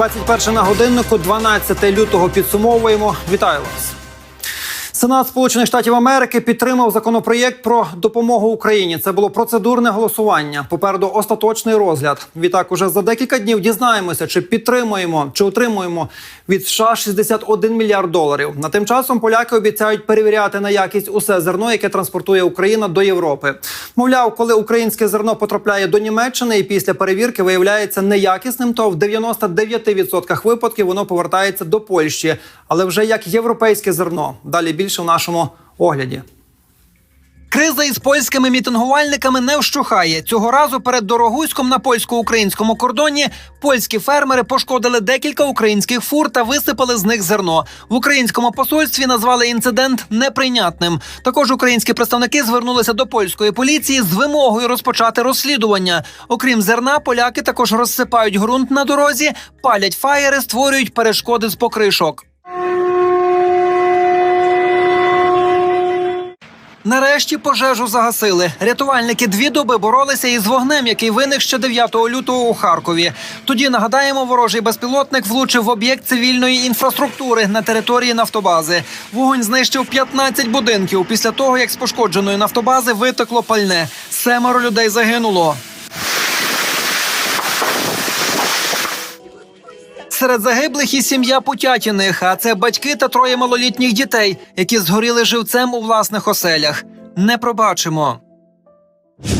21 на годиннику, 12 лютого підсумовуємо. Вітаю вас. Сенат Сполучених Штатів Америки підтримав законопроєкт про допомогу Україні. Це було процедурне голосування. Попереду остаточний розгляд. Відтак, уже за декілька днів дізнаємося, чи підтримуємо, чи отримуємо від США 61 мільярд доларів. На тим часом поляки обіцяють перевіряти на якість усе зерно, яке транспортує Україна до Європи. Мовляв, коли українське зерно потрапляє до Німеччини і після перевірки виявляється неякісним, то в 99% випадків воно повертається до Польщі, але вже як європейське зерно. Далі більше в нашому огляді. Криза із польськими мітингувальниками не вщухає. Цього разу перед Дорогуськом на польсько-українському кордоні польські фермери пошкодили декілька українських фур та висипали з них зерно. В українському посольстві назвали інцидент неприйнятним. Також українські представники звернулися до польської поліції з вимогою розпочати розслідування. Окрім зерна, поляки також розсипають ґрунт на дорозі, палять фаєри, створюють перешкоди з покришок. Нарешті пожежу загасили. Рятувальники дві доби боролися із вогнем, який виник ще 9 лютого у Харкові. Тоді нагадаємо, ворожий безпілотник влучив в об'єкт цивільної інфраструктури на території нафтобази. Вогонь знищив 15 будинків після того, як з пошкодженої нафтобази витекло пальне. Семеро людей загинуло. Серед загиблих і сім'я Путятіних, а це батьки та троє малолітніх дітей, які згоріли живцем у власних оселях. Не пробачимо.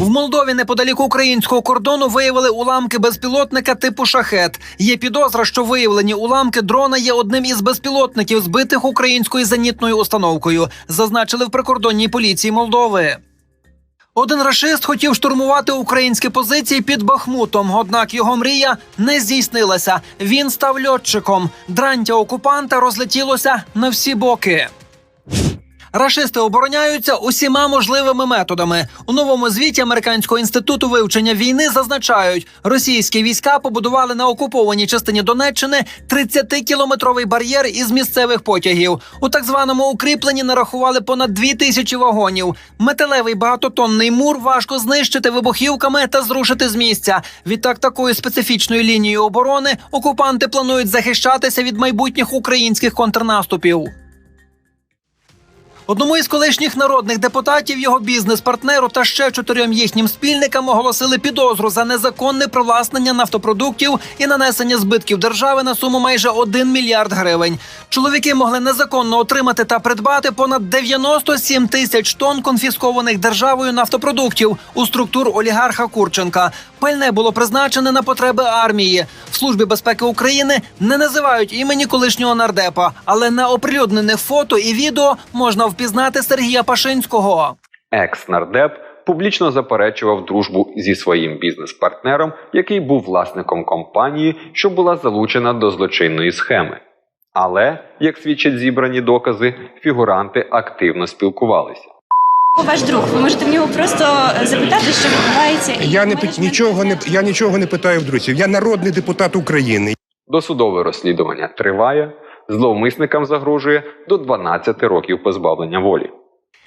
В Молдові неподалік українського кордону виявили уламки безпілотника типу шахет. Є підозра, що виявлені уламки дрона є одним із безпілотників, збитих українською зенітною установкою. Зазначили в прикордонній поліції Молдови. Один рашист хотів штурмувати українські позиції під Бахмутом, однак його мрія не здійснилася. Він став льотчиком. Дрантя окупанта розлетілося на всі боки. Рашисти обороняються усіма можливими методами. У новому звіті Американського інституту вивчення війни зазначають, російські війська побудували на окупованій частині Донеччини 30-кілометровий бар'єр із місцевих потягів. У так званому укріпленні нарахували понад дві тисячі вагонів. Металевий багатотонний мур важко знищити вибухівками та зрушити з місця. Відтак, такою специфічною лінією оборони окупанти планують захищатися від майбутніх українських контрнаступів. Одному із колишніх народних депутатів, його бізнес-партнеру та ще чотирьом їхнім спільникам оголосили підозру за незаконне привласнення нафтопродуктів і нанесення збитків держави на суму майже 1 мільярд гривень. Чоловіки могли незаконно отримати та придбати понад 97 тисяч тонн конфіскованих державою нафтопродуктів у структур олігарха Курченка. Пальне було призначене на потреби армії. В службі безпеки України не називають імені колишнього нардепа, але на оприлюднених фото і відео можна впізнати Сергія Пашинського. Екс-нардеп публічно заперечував дружбу зі своїм бізнес-партнером, який був власником компанії, що була залучена до злочинної схеми. Але, як свідчать зібрані докази, фігуранти активно спілкувалися. Ваш друг, ви можете в нього просто запитати, що відбувається. Я не пи- нічого не я нічого не питаю в друзів. Я народний депутат України. Досудове розслідування триває, зловмисникам загрожує до 12 років позбавлення волі.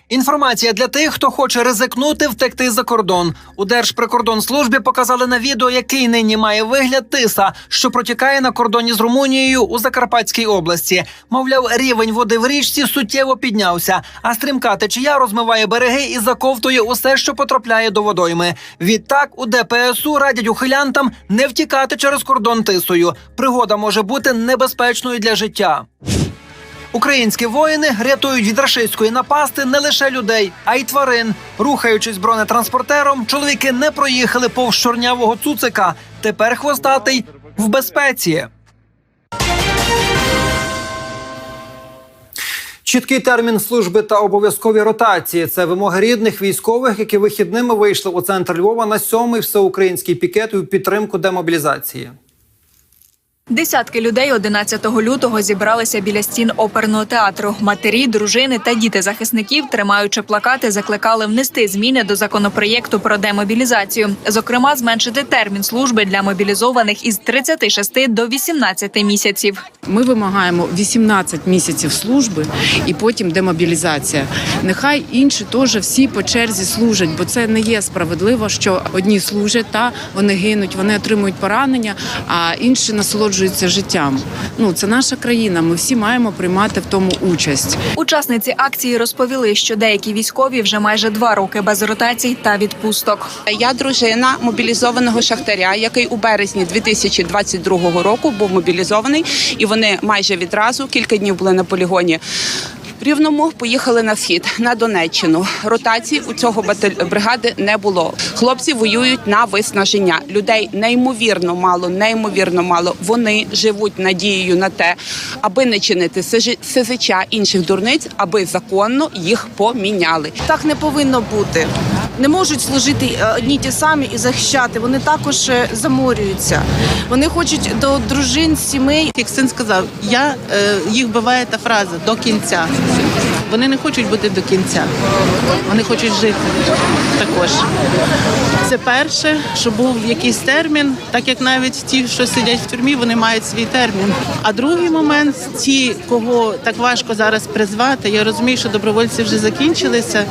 Інформація для тих, хто хоче ризикнути втекти за кордон. У Держприкордонслужбі показали на відео, який нині має вигляд тиса, що протікає на кордоні з Румунією у Закарпатській області. Мовляв, рівень води в річці суттєво піднявся, а стрімка течія розмиває береги і заковтує усе, що потрапляє до водойми. Відтак у ДПСУ радять ухилянтам не втікати через кордон тисою. Пригода може бути небезпечною для життя. Українські воїни рятують від рашистської напасти не лише людей, а й тварин. Рухаючись бронетранспортером, чоловіки не проїхали повз чорнявого цуцика. Тепер хвостатий в безпеці. Чіткий термін служби та обов'язкові ротації це вимоги рідних військових, які вихідними вийшли у центр Львова на сьомий всеукраїнський пікет у підтримку демобілізації. Десятки людей 11 лютого зібралися біля стін оперного театру. Матері, дружини та діти захисників, тримаючи плакати, закликали внести зміни до законопроєкту про демобілізацію. Зокрема, зменшити термін служби для мобілізованих із 36 до 18 місяців. Ми вимагаємо 18 місяців служби і потім демобілізація. Нехай інші теж всі по черзі служать, бо це не є справедливо, що одні служать та вони гинуть, вони отримують поранення, а інші насолоджуються насолоджуються життям. Ну це наша країна. Ми всі маємо приймати в тому участь. Учасниці акції розповіли, що деякі військові вже майже два роки без ротацій та відпусток. Я дружина мобілізованого шахтаря, який у березні 2022 року був мобілізований, і вони майже відразу кілька днів були на полігоні. Рівному поїхали на схід на Донеччину. Ротації у цього баталь... бригади не було. Хлопці воюють на виснаження. Людей неймовірно мало, неймовірно мало. Вони живуть надією на те, аби не чинити СЗЧ інших дурниць, аби законно їх поміняли. Так не повинно бути. Не можуть служити е, одні ті самі і захищати. Вони також е, заморюються. Вони хочуть до дружин, сімей. Як син сказав, я е, їх биває та фраза до кінця. Вони не хочуть бути до кінця. Вони хочуть жити також. Це перше, що був якийсь термін, так як навіть ті, що сидять в тюрмі, вони мають свій термін. А другий момент, ті, кого так важко зараз призвати, я розумію, що добровольці вже закінчилися.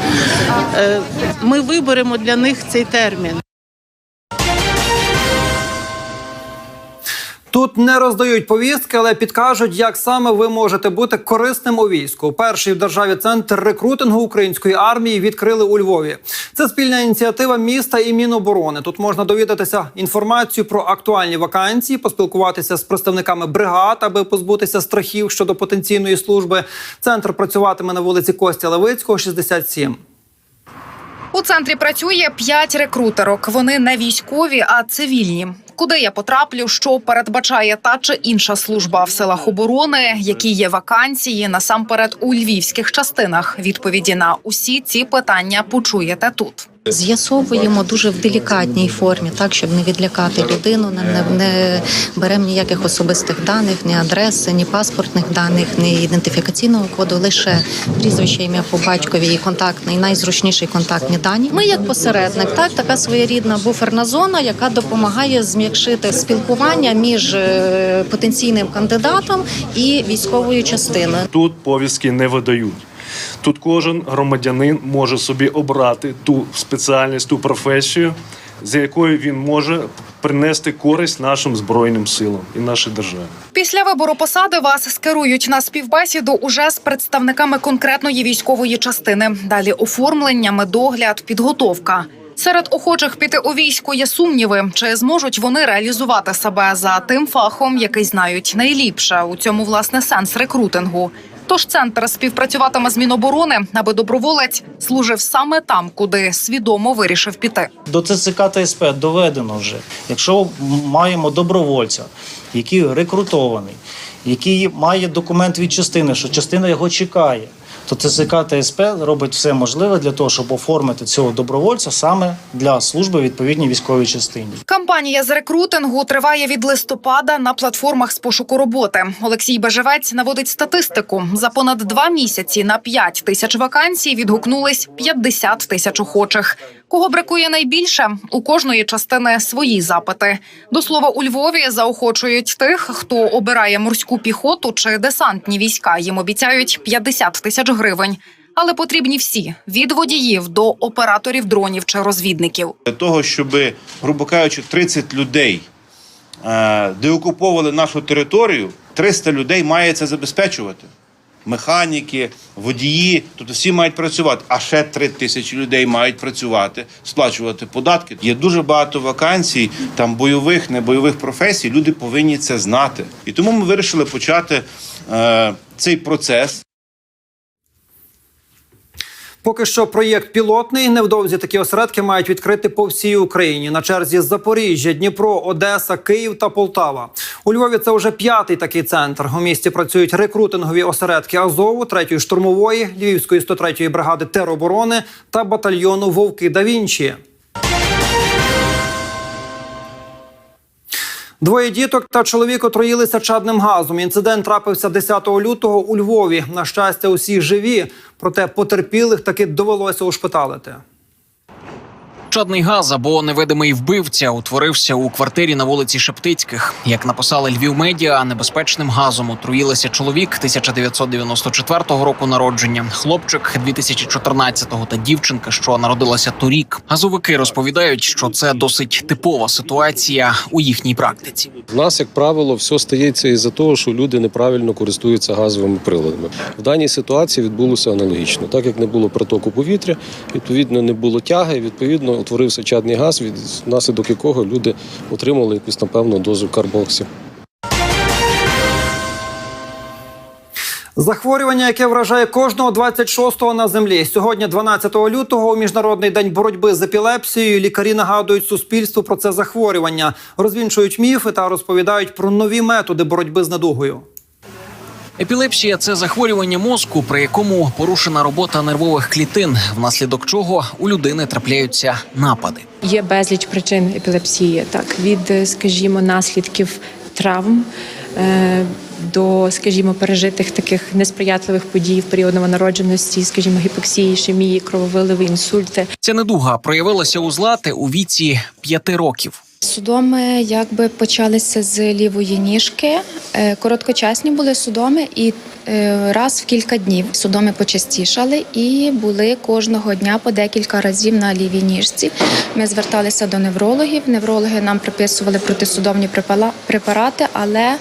е, Ми виберемо для них цей термін. Тут не роздають повістки, але підкажуть, як саме ви можете бути корисним у війську. Перший в державі центр рекрутингу української армії відкрили у Львові. Це спільна ініціатива міста і Міноборони. Тут можна довідатися інформацію про актуальні вакансії, поспілкуватися з представниками бригад, аби позбутися страхів щодо потенційної служби. Центр працюватиме на вулиці Костя Левицького, 67. У центрі працює п'ять рекрутерок. Вони не військові, а цивільні. Куди я потраплю, що передбачає та чи інша служба в селах оборони, які є вакансії насамперед у львівських частинах. Відповіді на усі ці питання почуєте тут. З'ясовуємо дуже в делікатній формі, так щоб не відлякати людину, не, не, беремо ніяких особистих даних, ні адреси, ні паспортних даних, ні ідентифікаційного коду, лише прізвище, ім'я по батькові і контактний, найзручніший контактні дані. Ми як посередник, так така своєрідна буферна зона, яка допомагає зм'якшити спілкування між е, потенційним кандидатом і військовою частиною. Тут повістки не видають. Тут кожен громадянин може собі обрати ту спеціальність, ту професію, за якою він може принести користь нашим збройним силам і нашій державі. Після вибору посади вас скерують на співбесіду уже з представниками конкретної військової частини. Далі оформлення, медогляд, підготовка. Серед охочих піти у військо є сумніви, чи зможуть вони реалізувати себе за тим фахом, який знають найліпше. У цьому власне сенс рекрутингу. Тож центр співпрацюватиме з Міноборони, аби доброволець служив саме там, куди свідомо вирішив піти. До ЦСК та доведено вже. Якщо маємо добровольця, який рекрутований, який має документ від частини, що частина його чекає, то ТЦК та робить все можливе для того, щоб оформити цього добровольця саме для служби відповідній військовій частині. Кампанія з рекрутингу триває від листопада на платформах з пошуку роботи. Олексій Бежевець наводить статистику. За понад два місяці на 5 тисяч вакансій відгукнулись 50 тисяч охочих. Кого бракує найбільше? У кожної частини свої запити. До слова, у Львові заохочують тих, хто обирає морську піхоту чи десантні війська. Їм обіцяють 50 тисяч гривень. Але потрібні всі від водіїв до операторів дронів чи розвідників. Для того, щоб, грубо кажучи, 30 людей е, деокуповували нашу територію, 300 людей має це забезпечувати. Механіки, водії, тобто всі мають працювати. А ще 3 тисячі людей мають працювати, сплачувати податки. Є дуже багато вакансій, там бойових, небойових професій. Люди повинні це знати. І тому ми вирішили почати е, цей процес. Поки що проєкт пілотний. Невдовзі такі осередки мають відкрити по всій Україні. На черзі Запоріжжя, Дніпро, Одеса, Київ та Полтава. У Львові це вже п'ятий такий центр. У місті працюють рекрутингові осередки Азову, 3-ї штурмової, Львівської 103-ї бригади тероборони та батальйону Вовки да Вінчі. Двоє діток та чоловік отруїлися чадним газом. Інцидент трапився 10 лютого у Львові. На щастя, усі живі, проте потерпілих таки довелося ушпиталити. Чадний газ або невидимий вбивця утворився у квартирі на вулиці Шептицьких. Як написали Львів медіа, небезпечним газом отруїлися чоловік 1994 року народження, хлопчик 2014-го та дівчинка, що народилася торік. Газовики розповідають, що це досить типова ситуація у їхній практиці. У нас, як правило, все стається із-за того, що люди неправильно користуються газовими приладами. В даній ситуації відбулося аналогічно. Так як не було протоку повітря, відповідно не було тяги, відповідно утворився чадний газ, від внаслідок якого люди отримали якусь напевно дозу карбоксів. Захворювання, яке вражає кожного 26-го на землі. Сьогодні, 12 лютого, у міжнародний день боротьби з епілепсією. Лікарі нагадують суспільству про це захворювання, розвінчують міфи та розповідають про нові методи боротьби з недугою. Епілепсія це захворювання мозку, при якому порушена робота нервових клітин, внаслідок чого у людини трапляються напади. Є безліч причин епілепсії, так від, скажімо, наслідків травм е, до, скажімо, пережитих таких несприятливих подій в період новонародженості, скажімо, гіпоксії, ішемії, крововиливи, інсульти. Ця недуга проявилася у злати у віці п'яти років. Судоми якби почалися з лівої ніжки. Е, Короткочасні були судоми, і е, раз в кілька днів судоми почастішали і були кожного дня по декілька разів на лівій ніжці. Ми зверталися до неврологів. Неврологи нам приписували протисудомні препарати, але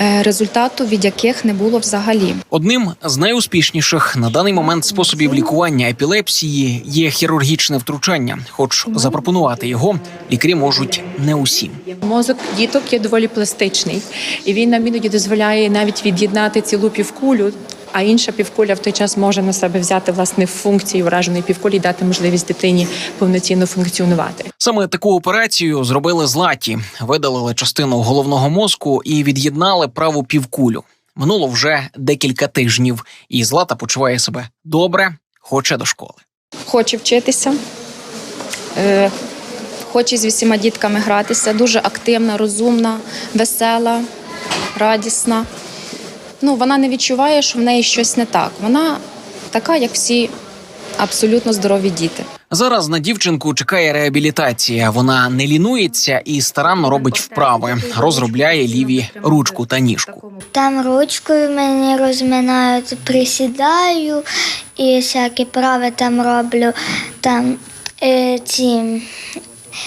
е, результату від яких не було взагалі. Одним з найуспішніших на даний момент способів лікування епілепсії є хірургічне втручання. Хоч запропонувати його лікарі можуть не усім. Мозок діток є доволі пластичний, і він нам іноді дозволяє навіть від'єднати цілу півкулю. А інша півкуля в той час може на себе взяти власне функцію враженої півкулі і дати можливість дитині повноцінно функціонувати. Саме таку операцію зробили златі, видалили частину головного мозку і від'єднали праву півкулю. Минуло вже декілька тижнів, і злата почуває себе добре, хоче до школи. Хоче вчитися, е, хоче з усіма дітками гратися. Дуже активна, розумна, весела, радісна. Ну, вона не відчуває, що в неї щось не так. Вона така, як всі абсолютно здорові діти. Зараз на дівчинку чекає реабілітація. Вона не лінується і старанно робить вправи, розробляє ліві ручку та ніжку. Там ручкою мені розминають, присідаю і всякі прави там роблю. Там е, ці,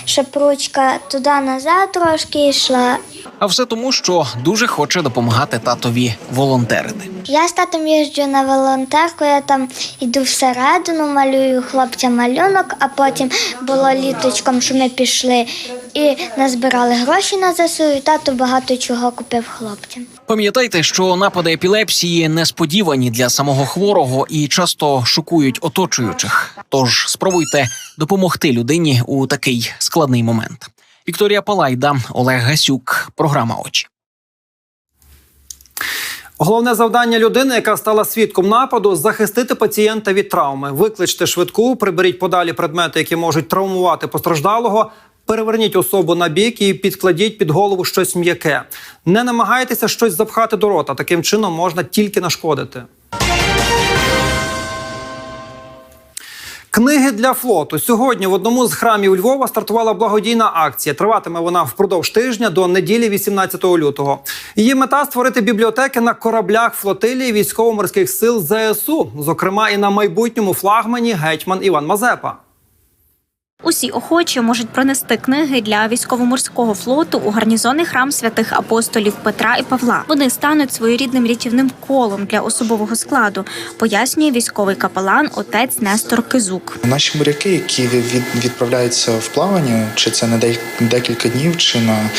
щоб ручка туди-назад трошки йшла. А все тому, що дуже хоче допомагати татові волонтерити. Я з татом їжджу на волонтерку, я там йду всередину, малюю хлопцям малюнок, а потім було літочком, що ми пішли і назбирали гроші на ЗСУ, і тато багато чого купив хлопцям. Пам'ятайте, що напади епілепсії несподівані для самого хворого і часто шокують оточуючих. Тож спробуйте допомогти людині у такий складний момент. Вікторія Палайда, Олег Гасюк, програма Очі. Головне завдання людини, яка стала свідком нападу, захистити пацієнта від травми. Викличте швидку, приберіть подалі предмети, які можуть травмувати постраждалого. Переверніть особу на бік і підкладіть під голову щось м'яке. Не намагайтеся щось запхати до рота. Таким чином можна тільки нашкодити. Книги для флоту сьогодні в одному з храмів Львова стартувала благодійна акція. Триватиме вона впродовж тижня до неділі, 18 лютого. Її мета створити бібліотеки на кораблях флотилії військово-морських сил ЗСУ, зокрема і на майбутньому флагмані гетьман Іван Мазепа. Усі охочі можуть пронести книги для військово-морського флоту у гарнізонний храм святих апостолів Петра і Павла. Вони стануть своєрідним рятівним колом для особового складу, пояснює військовий капелан отець Нестор Кизук. Наші моряки, які від- відправляються в плавання, чи це на декілька днів, чи на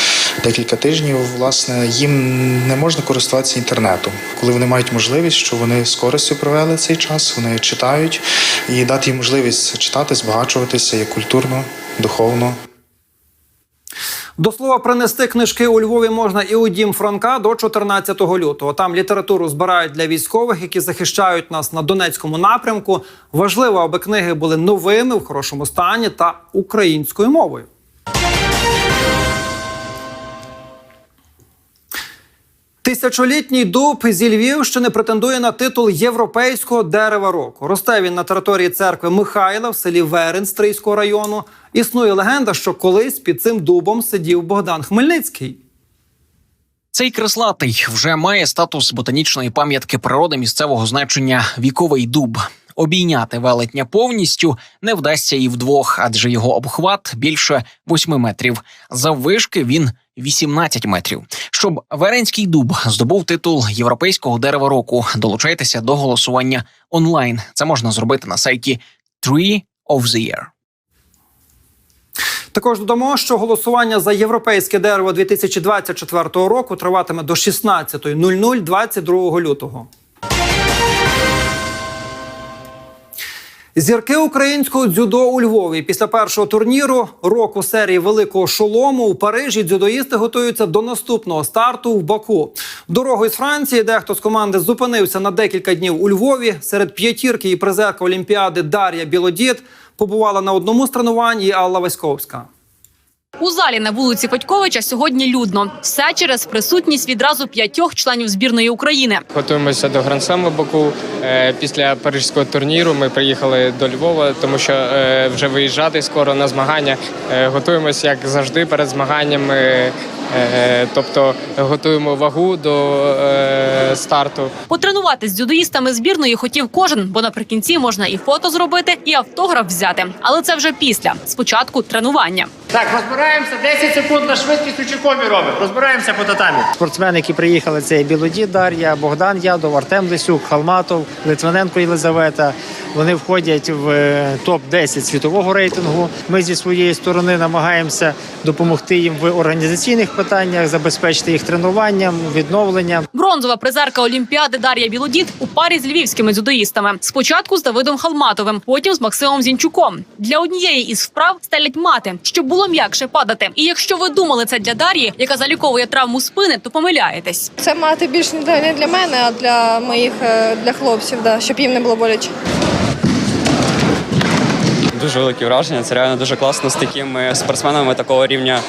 декілька тижнів, власне, їм не можна користуватися інтернетом. Коли вони мають можливість, що вони з користю провели цей час, вони читають і дати їм можливість читати, збагачуватися як культурно, духовно. До слова, принести книжки у Львові можна і у дім Франка до 14 лютого. Там літературу збирають для військових, які захищають нас на Донецькому напрямку. Важливо, аби книги були новими в хорошому стані та українською мовою. Тисячолітній дуб зі Львівщини претендує на титул європейського дерева року. Росте він на території церкви Михайла в селі Верен Стрийського району. Існує легенда, що колись під цим дубом сидів Богдан Хмельницький. Цей креслатий вже має статус ботанічної пам'ятки природи місцевого значення віковий дуб. Обійняти велетня повністю не вдасться і вдвох, адже його обхват більше 8 метрів. Заввишки він 18 метрів. Щоб Веренський дуб здобув титул європейського дерева року, долучайтеся до голосування онлайн. Це можна зробити на сайті Tree of the Year. Також додамо, що голосування за європейське дерево 2024 року триватиме до 16.00 22 лютого. Зірки українського дзюдо у Львові після першого турніру року серії великого шолому у Парижі дзюдоїсти готуються до наступного старту в Баку. Дорогою з Франції дехто з команди зупинився на декілька днів у Львові. Серед п'ятірки і призерка Олімпіади Дар'я Білодід побувала на одному з тренувань і Алла Васьковська. У залі на вулиці Федьковича сьогодні людно. Все через присутність відразу п'ятьох членів збірної України. Готуємося до Гран-Слему Баку. Е, Після парижського турніру ми приїхали до Львова, тому що е, вже виїжджати скоро на змагання. Е, Готуємося як завжди перед змаганнями. Тобто готуємо вагу до старту. Потренуватись з дзюдоїстами збірної хотів кожен, бо наприкінці можна і фото зробити, і автограф взяти. Але це вже після спочатку тренування. Так, розбираємося 10 секунд на швидкість у чекомі робимо. Розбираємося по татамі. Спортсмени, які приїхали, це і Білоді Дар'я, Богдан Ядов, Артем Лисюк, Халматов, Литвиненко Єлизавета. Вони входять в е, топ 10 світового рейтингу. Ми зі своєї сторони намагаємося допомогти їм в організаційних питаннях, забезпечити їх тренуванням, відновленням. Бронзова призерка Олімпіади Дар'я Білодід у парі з львівськими дзюдоїстами. Спочатку з Давидом Халматовим, потім з Максимом Зінчуком. Для однієї із вправ стелять мати, щоб було м'якше падати. І якщо ви думали це для Дар'ї, яка заліковує травму спини, то помиляєтесь. Це мати більш не для мене, а для моїх е, для хлопців, да, щоб їм не було боляче. Дуже великі враження. Це реально дуже класно з такими спортсменами такого рівня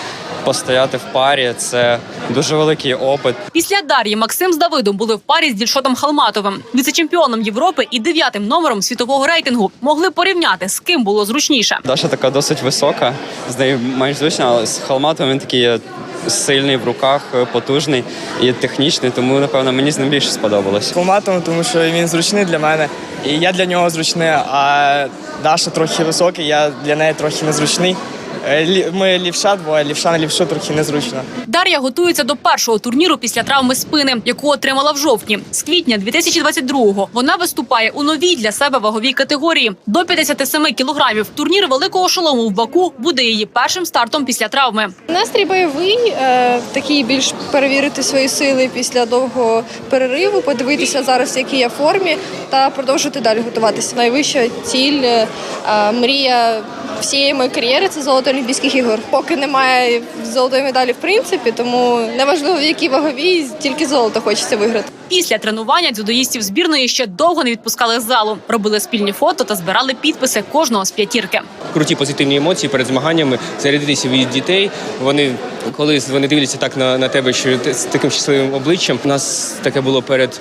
постояти в парі. Це дуже великий опит. Після Дар'ї Максим з Давидом були в парі з Дільшотом Халматовим, віце-чемпіоном Європи і дев'ятим номером світового рейтингу. Могли порівняти з ким було зручніше. Даша така досить висока, з нею майже зручно, але з Халматовим він такий сильний в руках, е, потужний і технічний, тому напевно мені з ним більше сподобалось. Форматом, тому що він зручний для мене, і я для нього зручний, а Даша трохи високий, я для неї трохи незручний. Е, Ми лівша двоє, лівша на лівшу трохи незручно. Дар'я готується до першого турніру після травми спини, яку отримала в жовтні. З квітня 2022-го вона виступає у новій для себе ваговій категорії до 57 кілограмів. Турнір великого шолому в Баку буде її першим стартом після травми. Настрій бойовий, е, такий більш перевірити свої сили після довгого перериву, подивитися зараз, в якій я формі, та продовжувати далі готуватися. Найвища ціль, е, мрія всієї моєї кар'єри це золото Олімпійських ігор. Поки немає золотої медалі, в принципі, тому неважливо в якій ваговій, тільки золото хочеться виграти. Після тренування дзюдоїстів збірної ще довго не відпускали з залу, робили спільні фото та збирали підписи кожного з п'ятірки. Круті позитивні емоції перед змаганнями, зарядитися від дітей. Вони коли вони дивляться так на, на тебе, що ти з таким щасливим обличчям. У нас таке було перед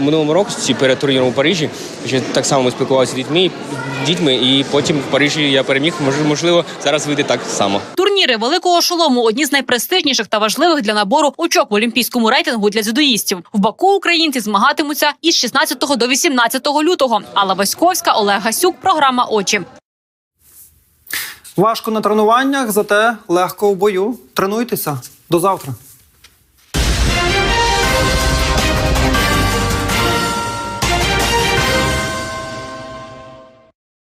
минулому році, перед турніром у Парижі. Що так само ми спілкувалися з дітьми, дітьми, і потім в Парижі я переміг. Мож- Можливо, зараз вийде так само. Турніри великого шолому одні з найпрестижніших та важливих для набору очок в олімпійському рейтингу для дзюдоїстів. В Баку українці змагатимуться із 16 до 18 лютого. Алла Васьковська, Олег Гасюк. Програма Очі. Важко на тренуваннях, зате легко в бою. Тренуйтеся. До завтра.